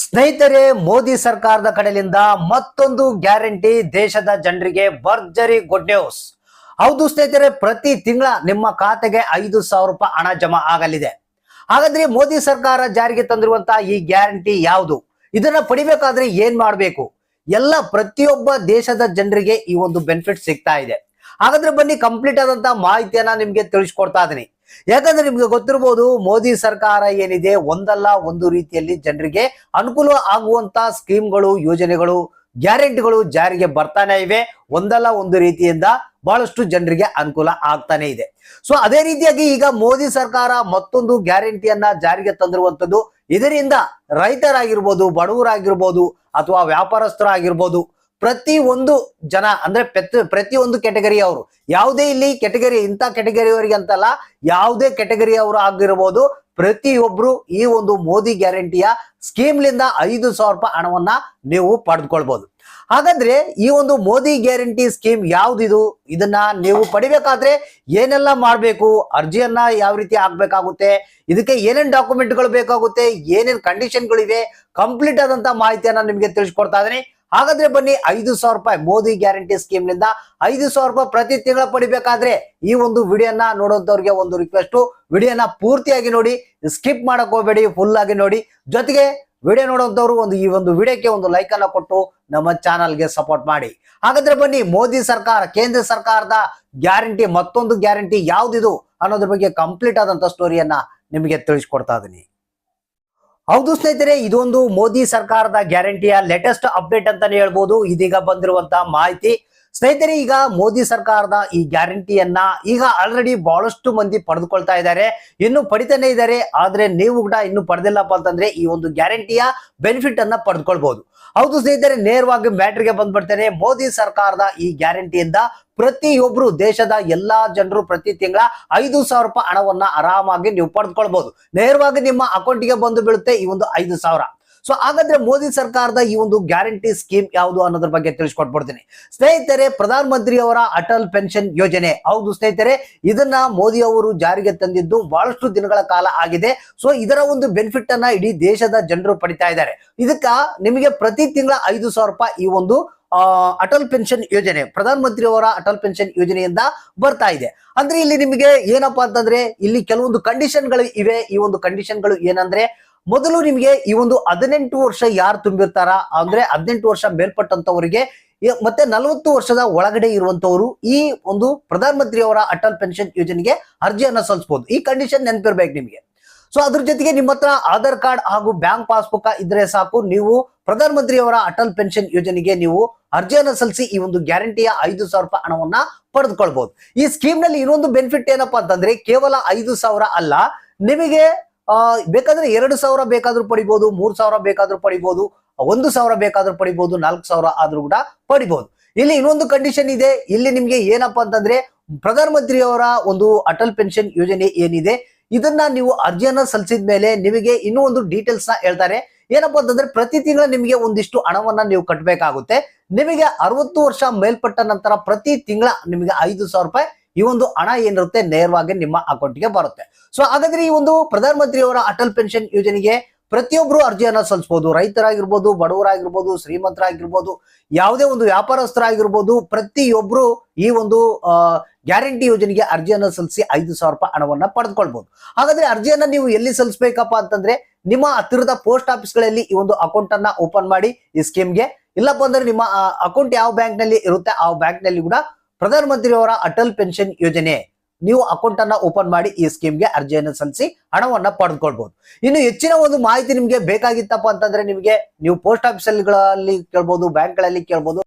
ಸ್ನೇಹಿತರೆ, ಮೋದಿ ಸರ್ಕಾರದ ಕಡೆಯಿಂದ ಮತ್ತೊಂದು ಗ್ಯಾರಂಟಿ ದೇಶದ ಜನರಿಗೆ ಭರ್ಜರಿ ಗುಡ್ ನ್ಯೂಸ್ ಹೌದು ಸ್ನೇಹಿತರೆ, ಪ್ರತಿ ತಿಂಗಳ ನಿಮ್ಮ ಖಾತೆಗೆ ಐದು ಸಾವಿರ ರೂಪಾಯಿ ಹಣ ಜಮಾ ಆಗಲಿದೆ. ಹಾಗಾದ್ರೆ ಮೋದಿ ಸರ್ಕಾರ ಜಾರಿಗೆ ತಂದಿರುವಂತಹ ಈ ಗ್ಯಾರಂಟಿ ಯಾವುದು? ಇದನ್ನ ಪಡಿಬೇಕಾದ್ರೆ ಏನ್ ಮಾಡಬೇಕು? ಎಲ್ಲ ಪ್ರತಿಯೊಬ್ಬ ದೇಶದ ಜನರಿಗೆ ಈ ಒಂದು ಬೆನಿಫಿಟ್ ಸಿಗ್ತಾ ಇದೆ. ಹಾಗಾದ್ರೆ ಬನ್ನಿ ಕಂಪ್ಲೀಟ್ ಆದಂತಹ ಮಾಹಿತಿಯನ್ನ ನಿಮ್ಗೆ ತಿಳಿಸ್ಕೊಡ್ತಾ ಇದೀನಿ. ಯಾಕಂದ್ರೆ ನಿಮ್ಗೆ ಗೊತ್ತಿರ್ಬೋದು ಮೋದಿ ಸರ್ಕಾರ ಏನಿದೆ, ಒಂದಲ್ಲ ಒಂದು ರೀತಿಯಲ್ಲಿ ಜನರಿಗೆ ಅನುಕೂಲ ಆಗುವಂತ ಸ್ಕೀಮ್ಗಳು, ಯೋಜನೆಗಳು, ಗ್ಯಾರಂಟಿಗಳು ಜಾರಿಗೆ ಬರ್ತಾನೆ ಇವೆ. ಒಂದಲ್ಲ ಒಂದು ರೀತಿಯಿಂದ ಬಹಳಷ್ಟು ಜನರಿಗೆ ಅನುಕೂಲ ಆಗ್ತಾನೆ ಇದೆ. ಸೊ ಅದೇ ರೀತಿಯಾಗಿ ಈಗ ಮೋದಿ ಸರ್ಕಾರ ಮತ್ತೊಂದು ಗ್ಯಾರಂಟಿಯನ್ನ ಜಾರಿಗೆ ತಂದಿರುವಂತದ್ದು ಇದರಿಂದ ರೈತರಾಗಿರ್ಬೋದು, ಬಡವರಾಗಿರ್ಬೋದು ಅಥವಾ ವ್ಯಾಪಾರಸ್ಥರಾಗಿರ್ಬೋದು ಪ್ರತಿ ಒಂದು ಜನ, ಅಂದ್ರೆ ಪ್ರತಿ ಪ್ರತಿಯೊಂದು ಕೆಟಗರಿ ಅವರು, ಯಾವುದೇ ಇಲ್ಲಿ ಕೆಟಗರಿ ಇಂಥ ಕೆಟಗರಿಯವರಿಗೆ ಅಂತಲ್ಲ, ಯಾವುದೇ ಕೆಟಗರಿ ಅವರು ಆಗಿರ್ಬೋದು, ಪ್ರತಿಯೊಬ್ರು ಈ ಒಂದು ಮೋದಿ ಗ್ಯಾರಂಟಿಯ ಸ್ಕೀಮ್ಲಿಂದ ಐದು ಸಾವಿರ ರೂಪಾಯಿ ಹಣವನ್ನ ನೀವು ಪಡೆದುಕೊಳ್ಬಹುದು ಹಾಗಾದ್ರೆ ಈ ಒಂದು ಮೋದಿ ಗ್ಯಾರಂಟಿ ಸ್ಕೀಮ್ ಯಾವ್ದಿದು? ಇದನ್ನ ನೀವು ಪಡಿಬೇಕಾದ್ರೆ ಏನೆಲ್ಲ ಮಾಡಬೇಕು? ಅರ್ಜಿಯನ್ನ ಯಾವ ರೀತಿ ಆಗ್ಬೇಕಾಗುತ್ತೆ ಇದಕ್ಕೆ ಏನೇನ್ ಡಾಕ್ಯುಮೆಂಟ್ಗಳು ಬೇಕಾಗುತ್ತೆ? ಏನೇನ್ ಕಂಡೀಷನ್ಗಳಿವೆ ಕಂಪ್ಲೀಟ್ ಆದಂತ ಮಾಹಿತಿಯನ್ನ ನಿಮಗೆ ತಿಳಿಸ್ಕೊಡ್ತಾ ಇದೀನಿ ಹಾಗಾದ್ರೆ ಬನ್ನಿ ಐದು ಸಾವಿರ ರೂಪಾಯಿ ಮೋದಿ ಗ್ಯಾರಂಟಿ ಸ್ಕೀಮ್ನಿಂದ ಐದು ಸಾವಿರ ರೂಪಾಯಿ ಪ್ರತಿ ತಿಂಗಳ ಪಡಿಬೇಕಾದ್ರೆ ಈ ಒಂದು ವಿಡಿಯೋನ ನೋಡುವಂತವ್ರಿಗೆ ಒಂದು ರಿಕ್ವೆಸ್ಟ್ ವಿಡಿಯೋನ ಪೂರ್ತಿಯಾಗಿ ನೋಡಿ ಸ್ಕಿಪ್ ಮಾಡಕ್ ಹೋಗ್ಬೇಡಿ ಫುಲ್ ಆಗಿ ನೋಡಿ. ಜೊತೆಗೆ ವಿಡಿಯೋ ನೋಡುವಂತವ್ರು ಒಂದು ಈ ಒಂದು ವಿಡಿಯೋಕ್ಕೆ ಒಂದು ಲೈಕ್ ಅನ್ನ ಕೊಟ್ಟು ನಮ್ಮ ಚಾನಲ್ಗೆ ಸಪೋರ್ಟ್ ಮಾಡಿ. ಹಾಗಾದ್ರೆ ಬನ್ನಿ ಮೋದಿ ಸರ್ಕಾರ, ಕೇಂದ್ರ ಸರ್ಕಾರದ ಗ್ಯಾರಂಟಿ, ಮತ್ತೊಂದು ಗ್ಯಾರಂಟಿ ಯಾವ್ದಿದು ಅನ್ನೋದ್ರ ಬಗ್ಗೆ ಕಂಪ್ಲೀಟ್ ಆದಂತ ಸ್ಟೋರಿಯನ್ನ ನಿಮಗೆ ತಿಳಿಸ್ಕೊಡ್ತಾ ಇದೀನಿ. ಹೌದು ಸ್ನೇಹಿತರೆ, ಇದೊಂದು ಮೋದಿ ಸರ್ಕಾರದ ಗ್ಯಾರಂಟಿಯ ಲೇಟೆಸ್ಟ್ ಅಪ್ಡೇಟ್ ಅಂತಾನೆ ಹೇಳ್ಬೋದು. ಇದೀಗ ಬಂದಿರುವಂತಹ ಮಾಹಿತಿ. ಸ್ನೇಹಿತರೆ, ಈಗ ಮೋದಿ ಸರ್ಕಾರದ ಈ ಗ್ಯಾರಂಟಿಯನ್ನ ಈಗ ಆಲ್ರೆಡಿ ಬಹಳಷ್ಟು ಮಂದಿ ಪಡೆದುಕೊಳ್ತಾ ಇದ್ದಾರೆ. ಇನ್ನು ಪಡಿತಾನೆ ಇದ್ದಾರೆ. ಆದ್ರೆ, ನೀವು ಕೂಡ ಇನ್ನು ಪಡೆದಿಲ್ಲಪ್ಪ ಅಂತಂದ್ರೆ ಈ ಒಂದು ಗ್ಯಾರಂಟಿಯ ಬೆನಿಫಿಟ್ ಅನ್ನ ಪಡೆದುಕೊಳ್ಬಹುದು ಹೌದು ಸ್ನೇಹಿತರೆ, ನೇರವಾಗಿ ಮ್ಯಾಟ್ರಿಗೆ ಬಂದ್ಬಿಡ್ತೇನೆ. ಮೋದಿ ಸರ್ಕಾರದ ಈ ಗ್ಯಾರಂಟಿಯಿಂದ ಪ್ರತಿಯೊಬ್ರು ದೇಶದ ಎಲ್ಲಾ ಜನರು ಪ್ರತಿ ತಿಂಗಳ ಐದು ಸಾವಿರ ರೂಪಾಯಿ ಹಣವನ್ನ ಆರಾಮಾಗಿ ನೀವು ಪಡೆದುಕೊಳ್ಬಹುದು ನೇರವಾಗಿ ನಿಮ್ಮ ಅಕೌಂಟ್ಗೆ ಬಂದು ಬೀಳುತ್ತೆ ಈ ಒಂದು ಐದು ಸಾವಿರ. ಸೊ ಹಾಗಾದ್ರೆ ಮೋದಿ ಸರ್ಕಾರದ ಈ ಒಂದು ಗ್ಯಾರಂಟಿ ಸ್ಕೀಮ್ ಯಾವುದು ಅನ್ನೋದ್ರ ಬಗ್ಗೆ ತಿಳಿಸ್ಕೊಟ್ಬಿಡ್ತೀನಿ. ಸ್ನೇಹಿತರೆ ಪ್ರಧಾನ ಮಂತ್ರಿ ಅವರ ಅಟಲ್ ಪೆನ್ಷನ್ ಯೋಜನೆ. ಹೌದು ಸ್ನೇಹಿತರೆ, ಇದನ್ನ ಮೋದಿ ಅವರು ಜಾರಿಗೆ ತಂದಿದ್ದು ಬಹಳಷ್ಟು ದಿನಗಳ ಕಾಲ ಆಗಿದೆ. ಸೊ ಇದರ ಒಂದು ಬೆನಿಫಿಟ್ ಅನ್ನ ಇಡೀ ದೇಶದ ಜನರು ಪಡಿತಾ ಇದ್ದಾರೆ. ಇದಕ್ಕ ನಿಮಗೆ ಪ್ರತಿ ತಿಂಗಳ ಐದು ರೂಪಾಯಿ ಈ ಒಂದು ಅಟಲ್ ಪೆನ್ಷನ್ ಯೋಜನೆ ಪ್ರಧಾನ ಮಂತ್ರಿ ಅವರ ಅಟಲ್ ಪೆನ್ಷನ್ ಯೋಜನೆಯಿಂದ ಬರ್ತಾ ಇದೆ. ಅಂದ್ರೆ ಇಲ್ಲಿ ನಿಮಗೆ ಏನಪ್ಪಾ ಅಂತಂದ್ರೆ, ಇಲ್ಲಿ ಕೆಲವೊಂದು ಕಂಡೀಷನ್ಗಳು ಇವೆ. ಈ ಒಂದು ಕಂಡೀಷನ್ಗಳು ಏನಂದ್ರೆ ಮೊದಲು ನಿಮಗೆ ಈ ಒಂದು ಹದಿನೆಂಟು ವರ್ಷ ಯಾರು ತುಂಬಿರ್ತಾರ? ಅಂದ್ರೆ ಹದಿನೆಂಟು ವರ್ಷ ಮೇಲ್ಪಟ್ಟಂತವರಿಗೆ ಮತ್ತೆ ನಲವತ್ತು ವರ್ಷದ ಒಳಗಡೆ ಇರುವಂತವರು ಈ ಒಂದು ಪ್ರಧಾನ ಮಂತ್ರಿ ಅವರ ಅಟಲ್ ಪೆನ್ಷನ್ ಯೋಜನೆಗೆ ಅರ್ಜಿಯನ್ನ ಸಲ್ಲಿಸಬಹುದು ಈ ಕಂಡೀಷನ್ ನೆನಪಿರ್ಬೇಕು ನಿಮಗೆ. ಸೊ ಅದ್ರ ಜೊತೆಗೆ ನಿಮ್ಮ ಹತ್ರ ಆಧಾರ್ ಕಾರ್ಡ್ ಹಾಗೂ ಬ್ಯಾಂಕ್ ಪಾಸ್ಬುಕ್ ಇದ್ರೆ ಸಾಕು. ನೀವು ಪ್ರಧಾನ ಮಂತ್ರಿ ಅವರ ಅಟಲ್ ಪೆನ್ಷನ್ ಯೋಜನೆಗೆ ನೀವು ಅರ್ಜಿಯನ್ನು ಸಲ್ಲಿಸಿ ಈ ಒಂದು ಗ್ಯಾರಂಟಿಯ ಐದು ಸಾವಿರ ರೂಪಾಯಿ ಹಣವನ್ನ ಪಡೆದುಕೊಳ್ಬಹುದು ಈ ಸ್ಕೀಮ್ನಲ್ಲಿ ಇನ್ನೊಂದು ಬೆನಿಫಿಟ್ ಏನಪ್ಪಾ ಅಂತಂದ್ರೆ ಕೇವಲ ಐದು ಸಾವಿರ ಅಲ್ಲ, ನಿಮಗೆ ಆ, ಬೇಕಾದ್ರೆ ಎರಡು ಸಾವಿರ ಬೇಕಾದ್ರೂ ಪಡಿಬಹುದು ಮೂರ್ ಸಾವಿರ ಬೇಕಾದ್ರೂ ಪಡಿಬಹುದು ಒಂದು ಸಾವಿರ ಬೇಕಾದ್ರೂ ಪಡಿಬಹುದು ನಾಲ್ಕು ಸಾವಿರ ಆದ್ರೂ ಕೂಡ ಪಡಿಬಹುದು ಇಲ್ಲಿ ಇನ್ನೊಂದು ಕಂಡೀಷನ್ ಇದೆ. ಇಲ್ಲಿ ನಿಮ್ಗೆ ಏನಪ್ಪಾ ಅಂತಂದ್ರೆ ಪ್ರಧಾನ ಮಂತ್ರಿಯವರ ಒಂದು ಅಟಲ್ ಪೆನ್ಷನ್ ಯೋಜನೆ ಏನಿದೆ, ಇದನ್ನ ನೀವು ಅರ್ಜಿಯನ್ನ ಸಲ್ಲಿಸಿದ ಮೇಲೆ ನಿಮಗೆ ಇನ್ನೂ ಒಂದು ಡೀಟೇಲ್ಸ್ನ ಹೇಳ್ತಾರೆ. ಏನಪ್ಪಾ ಅಂತಂದ್ರೆ ಪ್ರತಿ ತಿಂಗಳ ನಿಮಗೆ ಒಂದಿಷ್ಟು ಹಣವನ್ನ ನೀವು ಕಟ್ಟಬೇಕಾಗುತ್ತೆ ನಿಮಗೆ ಅರವತ್ತು ವರ್ಷ ಮೇಲ್ಪಟ್ಟ ನಂತರ ಪ್ರತಿ ತಿಂಗಳ ನಿಮಗೆ ಐದು ಸಾವಿರ ರೂಪಾಯಿ ಈ ಒಂದು ಹಣ ಏನಿರುತ್ತೆ ನೇರವಾಗಿ ನಿಮ್ಮ ಅಕೌಂಟ್ಗೆ ಬರುತ್ತೆ. ಸೊ ಹಾಗಾದ್ರೆ ಈ ಒಂದು ಪ್ರಧಾನ ಮಂತ್ರಿ ಅವರ ಅಟಲ್ ಪೆನ್ಷನ್ ಯೋಜನೆಗೆ ಪ್ರತಿಯೊಬ್ರು ಅರ್ಜಿಯನ್ನ ಸಲ್ಲಿಸಬಹುದು ರೈತರಾಗಿರ್ಬೋದು, ಬಡವರಾಗಿರ್ಬೋದು, ಶ್ರೀಮಂತರಾಗಿರ್ಬೋದು, ಯಾವುದೇ ಒಂದು ವ್ಯಾಪಾರಸ್ಥರಾಗಿರ್ಬೋದು, ಪ್ರತಿಯೊಬ್ರು ಈ ಒಂದು ಗ್ಯಾರಂಟಿ ಯೋಜನೆಗೆ ಅರ್ಜಿಯನ್ನ ಸಲ್ಲಿಸಿ ಐದು ಸಾವಿರ ರೂಪಾಯಿ ಹಣವನ್ನ ಪಡೆದುಕೊಳ್ಬಹುದು ಹಾಗಾದ್ರೆ ಅರ್ಜಿಯನ್ನ ನೀವು ಎಲ್ಲಿ ಸಲ್ಲಿಸಬೇಕಪ್ಪ ಅಂತಂದ್ರೆ ನಿಮ್ಮ ಹತ್ತಿರದ ಪೋಸ್ಟ್ ಆಫೀಸ್ಗಳಲ್ಲಿ ಈ ಒಂದು ಅಕೌಂಟ್ ಅನ್ನ ಓಪನ್ ಮಾಡಿ ಈ ಸ್ಕೀಮ್ಗೆ ಇಲ್ಲಪ್ಪ ಅಂದ್ರೆ ನಿಮ್ಮ ಅಕೌಂಟ್ ಯಾವ ಬ್ಯಾಂಕ್ನಲ್ಲಿ ಇರುತ್ತೆ ಆ ಬ್ಯಾಂಕ್ನಲ್ಲಿ ಕೂಡ ಪ್ರಧಾನ ಮಂತ್ರಿ ಅವರ ಅಟಲ್ ಪೆನ್ಷನ್ ಯೋಜನೆ, ನೀವು ಅಕೌಂಟ್ ಅನ್ನ ಓಪನ್ ಮಾಡಿ ಈ ಸ್ಕೀಮ್ಗೆ ಅರ್ಜಿಯನ್ನು ಸಲ್ಲಿಸಿ ಹಣವನ್ನ ಪಡೆದುಕೊಳ್ಬಹುದು ಇನ್ನು ಹೆಚ್ಚಿನ ಒಂದು ಮಾಹಿತಿ ನಿಮ್ಗೆ ಬೇಕಾಗಿತ್ತಪ್ಪ ಅಂತಂದ್ರೆ ನಿಮಗೆ ನೀವು ಪೋಸ್ಟ್ ಆಫೀಸ್ಗಳಲ್ಲಿ ಬ್ಯಾಂಕ್ ಬ್ಯಾಂಕ್ಗಳಲ್ಲಿ ಕೇಳ್ಬೋದು.